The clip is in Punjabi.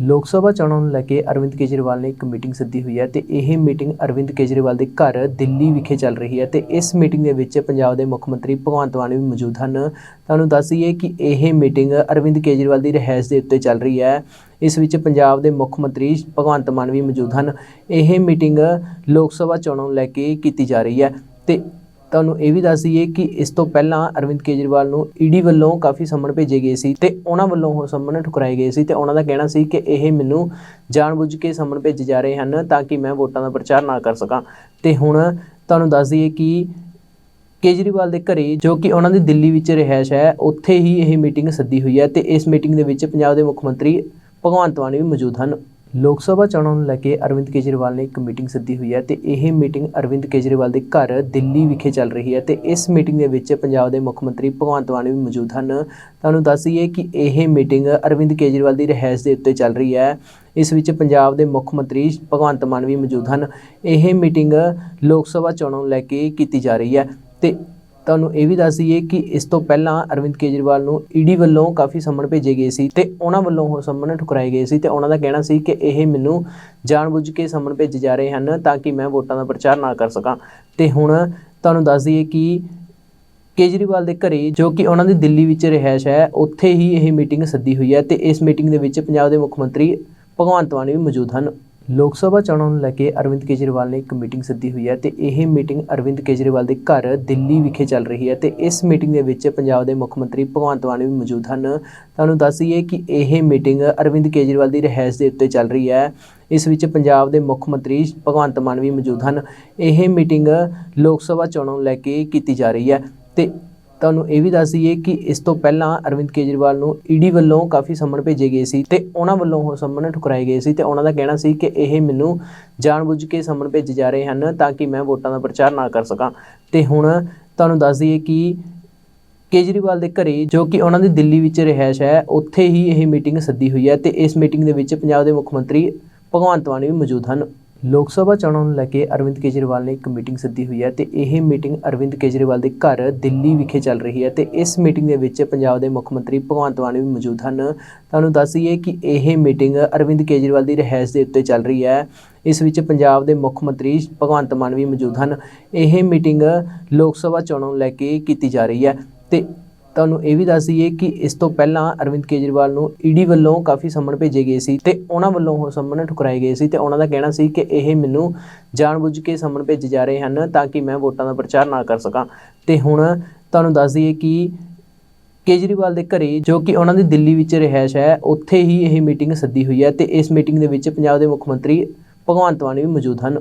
ਲੋਕ ਸਭਾ ਚੋਣਾਂ ਨੂੰ ਲੈ ਕੇ ਅਰਵਿੰਦ ਕੇਜਰੀਵਾਲ ਨੇ ਇੱਕ ਮੀਟਿੰਗ ਸੱਦੀ ਹੋਈ ਹੈ ਤੇ ਇਹ ਮੀਟਿੰਗ ਅਰਵਿੰਦ ਕੇਜਰੀਵਾਲ ਦੇ ਘਰ ਦਿੱਲੀ ਵਿਖੇ ਚੱਲ ਰਹੀ ਹੈ ਤੇ ਇਸ ਮੀਟਿੰਗ ਦੇ ਵਿੱਚ ਪੰਜਾਬ ਦੇ ਮੁੱਖ ਮੰਤਰੀ ਭਗਵੰਤ ਮਾਨ ਵੀ ਮੌਜੂਦ ਹਨ। ਤੁਹਾਨੂੰ ਦੱਸ ਦਈਏ ਕਿ ਇਹ ਮੀਟਿੰਗ ਅਰਵਿੰਦ ਕੇਜਰੀਵਾਲ ਦੀ ਰਿਹਾਇਸ਼ ਦੇ ਉੱਤੇ ਚੱਲ ਰਹੀ ਹੈ। ਇਸ ਵਿੱਚ ਪੰਜਾਬ ਦੇ ਮੁੱਖ ਮੰਤਰੀ ਭਗਵੰਤ ਮਾਨ ਵੀ ਮੌਜੂਦ ਹਨ। ਇਹ ਮੀਟਿੰਗ ਲੋਕ ਸਭਾ ਚੋਣਾਂ ਨੂੰ ਲੈ ਕੇ ਕੀਤੀ ਜਾ ਰਹੀ ਹੈ ਤੇ ਤੁਹਾਨੂੰ ਇਹ ਵੀ ਦੱਸ ਦਈਏ ਕਿ ਇਸ ਤੋਂ ਪਹਿਲਾਂ ਅਰਵਿੰਦ ਕੇਜਰੀਵਾਲ ਨੂੰ ਈਡੀ ਵੱਲੋਂ ਕਾਫੀ ਸੰਮਨ ਭੇਜੇ ਗਏ ਸੀ ਤੇ ਉਹਨਾਂ ਵੱਲੋਂ ਉਹ ਸੰਮਨ ਠੁਕਰਾਏ ਗਏ ਸੀ ਤੇ ਉਹਨਾਂ ਦਾ ਕਹਿਣਾ ਸੀ ਕਿ ਇਹ ਮੈਨੂੰ ਜਾਣਬੁੱਝ ਕੇ ਸੰਮਨ ਭੇਜੇ ਜਾ ਰਹੇ ਹਨ ਤਾਂ ਕਿ ਮੈਂ ਵੋਟਾਂ ਦਾ ਪ੍ਰਚਾਰ ਨਾ ਕਰ ਸਕਾਂ। ਤੇ ਹੁਣ ਤੁਹਾਨੂੰ ਦੱਸ ਦਈਏ ਕਿ ਕੇਜਰੀਵਾਲ ਦੇ ਘਰੇ ਜੋ ਕਿ ਉਹਨਾਂ ਦੀ ਦਿੱਲੀ ਵਿੱਚ ਰਿਹਾਇਸ਼ ਹੈ, ਉੱਥੇ ਹੀ ਇਹ ਮੀਟਿੰਗ ਸੱਦੀ ਹੋਈ ਹੈ ਤੇ ਇਸ ਮੀਟਿੰਗ ਦੇ ਵਿੱਚ ਪੰਜਾਬ ਦੇ ਮੁੱਖ ਮੰਤਰੀ ਭਗਵੰਤ ਮਾਨ ਵੀ ਮੌਜੂਦ ਹਨ। ਲੋਕ ਸਭਾ ਚੋਣਾਂ ਨੂੰ ਲੈ ਕੇ ਅਰਵਿੰਦ ਕੇਜਰੀਵਾਲ ਨੇ ਇੱਕ ਮੀਟਿੰਗ ਸੱਦੀ ਹੋਈ ਹੈ ਤੇ ਇਹ ਮੀਟਿੰਗ ਅਰਵਿੰਦ ਕੇਜਰੀਵਾਲ ਦੇ ਘਰ ਦਿੱਲੀ ਵਿਖੇ ਚੱਲ ਰਹੀ ਹੈ ਤੇ ਇਸ ਮੀਟਿੰਗ ਦੇ ਵਿੱਚ ਪੰਜਾਬ ਦੇ ਮੁੱਖ ਮੰਤਰੀ ਭਗਵੰਤ ਮਾਨ ਵੀ ਮੌਜੂਦ ਹਨ। ਤੁਹਾਨੂੰ ਦੱਸ ਦਈਏ ਕਿ ਇਹ ਮੀਟਿੰਗ ਅਰਵਿੰਦ ਕੇਜਰੀਵਾਲ ਦੀ ਰਿਹਾਇਸ਼ ਦੇ ਉੱਤੇ ਚੱਲ ਰਹੀ ਹੈ। ਇਸ ਵਿੱਚ ਪੰਜਾਬ ਦੇ ਮੁੱਖ ਮੰਤਰੀ ਭਗਵੰਤ ਮਾਨ ਵੀ ਮੌਜੂਦ ਹਨ। ਇਹ ਮੀਟਿੰਗ ਲੋਕ ਸਭਾ ਚੋਣਾਂ ਨੂੰ ਲੈ ਕੇ ਕੀਤੀ ਜਾ ਰਹੀ ਹੈ ਤੇ ਤੁਹਾਨੂੰ ਇਹ ਵੀ ਦੱਸ ਦਈਏ ਕਿ ਇਸ ਤੋਂ ਪਹਿਲਾਂ ਅਰਵਿੰਦ ਕੇਜਰੀਵਾਲ ਨੂੰ ਈਡੀ ਵੱਲੋਂ ਕਾਫੀ ਸੰਮਨ ਭੇਜੇ ਗਏ ਸੀ ਤੇ ਉਹਨਾਂ ਵੱਲੋਂ ਉਹ ਸੰਮਨ ਠੁਕਰਾਏ ਗਏ ਸੀ ਤੇ ਉਹਨਾਂ ਦਾ ਕਹਿਣਾ ਸੀ ਕਿ ਇਹ ਮੈਨੂੰ ਜਾਣਬੁੱਝ ਕੇ ਸੰਮਨ ਭੇਜੇ ਜਾ ਰਹੇ ਹਨ ਤਾਂ ਕਿ ਮੈਂ ਵੋਟਾਂ ਦਾ ਪ੍ਰਚਾਰ ਨਾ ਕਰ ਸਕਾਂ। ਤੇ ਹੁਣ ਤੁਹਾਨੂੰ ਦੱਸ ਦਈਏ ਕਿ ਕੇਜਰੀਵਾਲ ਦੇ ਘਰੇ ਜੋ ਕਿ ਉਹਨਾਂ ਦੀ ਦਿੱਲੀ ਵਿੱਚ ਰਿਹਾਇਸ਼ ਹੈ, ਉੱਥੇ ਹੀ ਇਹ ਮੀਟਿੰਗ ਸੱਦੀ ਹੋਈ ਹੈ ਤੇ ਇਸ ਮੀਟਿੰਗ ਦੇ ਵਿੱਚ ਪੰਜਾਬ ਦੇ ਮੁੱਖ ਮੰਤਰੀ ਭਗਵੰਤ ਮਾਨ ਵੀ ਮੌਜੂਦ ਹਨ। ਲੋਕ ਸਭਾ ਚੋਣਾਂ ਨੂੰ ਲੈ ਕੇ ਅਰਵਿੰਦ ਕੇਜਰੀਵਾਲ ਨੇ ਇੱਕ ਮੀਟਿੰਗ ਸੱਦੀ ਹੋਈ ਹੈ ਤੇ ਇਹ ਮੀਟਿੰਗ ਅਰਵਿੰਦ ਕੇਜਰੀਵਾਲ ਦੇ ਘਰ ਦਿੱਲੀ ਵਿਖੇ ਚੱਲ ਰਹੀ ਹੈ ਤੇ ਇਸ ਮੀਟਿੰਗ ਦੇ ਵਿੱਚ ਪੰਜਾਬ ਦੇ ਮੁੱਖ ਮੰਤਰੀ ਭਗਵੰਤ ਮਾਨ ਵੀ ਮੌਜੂਦ ਹਨ। ਤੁਹਾਨੂੰ ਦੱਸ ਦਈਏ ਕਿ ਇਹ ਮੀਟਿੰਗ ਅਰਵਿੰਦ ਕੇਜਰੀਵਾਲ ਦੀ ਰਿਹਾਇਸ਼ ਦੇ ਉੱਤੇ ਚੱਲ ਰਹੀ ਹੈ। ਇਸ ਵਿੱਚ ਪੰਜਾਬ ਦੇ ਮੁੱਖ ਮੰਤਰੀ ਭਗਵੰਤ ਮਾਨ ਵੀ ਮੌਜੂਦ ਹਨ। ਇਹ ਮੀਟਿੰਗ ਲੋਕ ਸਭਾ ਚੋਣਾਂ ਨੂੰ ਲੈ ਕੇ ਕੀਤੀ ਜਾ ਰਹੀ ਹੈ ਤੇ ਤੁਹਾਨੂੰ ਇਹ ਵੀ ਦੱਸ ਦਈਏ ਕਿ ਇਸ ਤੋਂ ਪਹਿਲਾਂ ਅਰਵਿੰਦ ਕੇਜਰੀਵਾਲ ਨੂੰ ਈਡੀ ਵੱਲੋਂ ਕਾਫੀ ਸੰਮਨ ਭੇਜੇ ਗਏ ਸੀ ਤੇ ਉਹਨਾਂ ਵੱਲੋਂ ਉਹ ਸੰਮਨ ਠੁਕਰਾਏ ਗਏ ਸੀ ਤੇ ਉਹਨਾਂ ਦਾ ਕਹਿਣਾ ਸੀ ਕਿ ਇਹ ਮੈਨੂੰ ਜਾਣਬੁੱਝ ਕੇ ਸੰਮਨ ਭੇਜੇ ਜਾ ਰਹੇ ਹਨ ਤਾਂ ਕਿ ਮੈਂ ਵੋਟਾਂ ਦਾ ਪ੍ਰਚਾਰ ਨਾ ਕਰ ਸਕਾਂ। ਤੇ ਹੁਣ ਤੁਹਾਨੂੰ ਦੱਸ ਦਈਏ ਕਿ ਕੇਜਰੀਵਾਲ ਦੇ ਘਰੇ ਜੋ ਕਿ ਉਹਨਾਂ ਦੀ ਦਿੱਲੀ ਵਿੱਚ ਰਿਹਾਇਸ਼ ਹੈ, ਉੱਥੇ ਹੀ ਇਹ ਮੀਟਿੰਗ ਸੱਦੀ ਹੋਈ ਹੈ ਤੇ ਇਸ ਮੀਟਿੰਗ ਦੇ ਵਿੱਚ ਪੰਜਾਬ ਦੇ ਮੁੱਖ ਮੰਤਰੀ ਭਗਵੰਤ ਮਾਨ ਵੀ ਮੌਜੂਦ ਹਨ। ਲੋਕ ਸਭਾ ਚੋਣਾਂ ਨੂੰ ਲੈ ਕੇ ਅਰਵਿੰਦ ਕੇਜਰੀਵਾਲ ਨੇ ਇੱਕ ਮੀਟਿੰਗ ਸੱਦੀ ਹੋਈ ਹੈ ਤੇ ਇਹ ਮੀਟਿੰਗ ਅਰਵਿੰਦ ਕੇਜਰੀਵਾਲ ਦੇ ਘਰ ਦਿੱਲੀ ਵਿਖੇ ਚੱਲ ਰਹੀ ਹੈ ਤੇ ਇਸ ਮੀਟਿੰਗ ਦੇ ਵਿੱਚ ਪੰਜਾਬ ਦੇ ਮੁੱਖ ਮੰਤਰੀ ਭਗਵੰਤ ਮਾਨ ਵੀ ਮੌਜੂਦ ਹਨ। ਤੁਹਾਨੂੰ ਦੱਸ ਦਈਏ ਕਿ ਇਹ ਮੀਟਿੰਗ ਅਰਵਿੰਦ ਕੇਜਰੀਵਾਲ ਦੀ ਰਿਹਾਇਸ਼ ਦੇ ਉੱਤੇ ਚੱਲ ਰਹੀ ਹੈ। ਇਸ ਵਿੱਚ ਪੰਜਾਬ ਦੇ ਮੁੱਖ ਮੰਤਰੀ ਭਗਵੰਤ ਮਾਨ ਵੀ ਮੌਜੂਦ ਹਨ। ਇਹ ਮੀਟਿੰਗ ਲੋਕ ਸਭਾ ਚੋਣਾਂ ਨੂੰ ਲੈ ਕੇ ਕੀਤੀ ਜਾ ਰਹੀ ਹੈ ਤੇ ਤੁਹਾਨੂੰ ਇਹ ਵੀ ਦੱਸ ਦਈਏ ਕਿ ਇਸ ਤੋਂ ਪਹਿਲਾਂ ਅਰਵਿੰਦ ਕੇਜਰੀਵਾਲ ਨੂੰ ਈਡੀ ਵੱਲੋਂ ਕਾਫੀ ਸੰਮਨ ਭੇਜੇ ਗਏ ਸੀ ਤੇ ਉਹਨਾਂ ਵੱਲੋਂ ਉਹ ਸੰਮਨ ਠੁਕਰਾਏ ਗਏ ਸੀ ਤੇ ਉਹਨਾਂ ਦਾ ਕਹਿਣਾ ਸੀ ਕਿ ਇਹ ਮੈਨੂੰ ਜਾਣਬੁੱਝ ਕੇ ਸੰਮਨ ਭੇਜੇ ਜਾ ਰਹੇ ਹਨ ਤਾਂ ਕਿ ਮੈਂ ਵੋਟਾਂ ਦਾ ਪ੍ਰਚਾਰ ਨਾ ਕਰ ਸਕਾਂ। ਤੇ ਹੁਣ ਤੁਹਾਨੂੰ ਦੱਸ ਦਈਏ ਕਿ ਕੇਜਰੀਵਾਲ ਦੇ ਘਰੇ ਜੋ ਕਿ ਉਹਨਾਂ ਦੀ ਦਿੱਲੀ ਵਿੱਚ ਰਿਹਾਇਸ਼ ਹੈ, ਉੱਥੇ ਹੀ ਇਹ ਮੀਟਿੰਗ ਸੱਦੀ ਹੋਈ ਹੈ ਤੇ ਇਸ ਮੀਟਿੰਗ ਦੇ ਵਿੱਚ ਪੰਜਾਬ ਦੇ ਮੁੱਖ ਮੰਤਰੀ ਭਗਵੰਤ ਮਾਨ ਵੀ ਮੌਜੂਦ ਹਨ।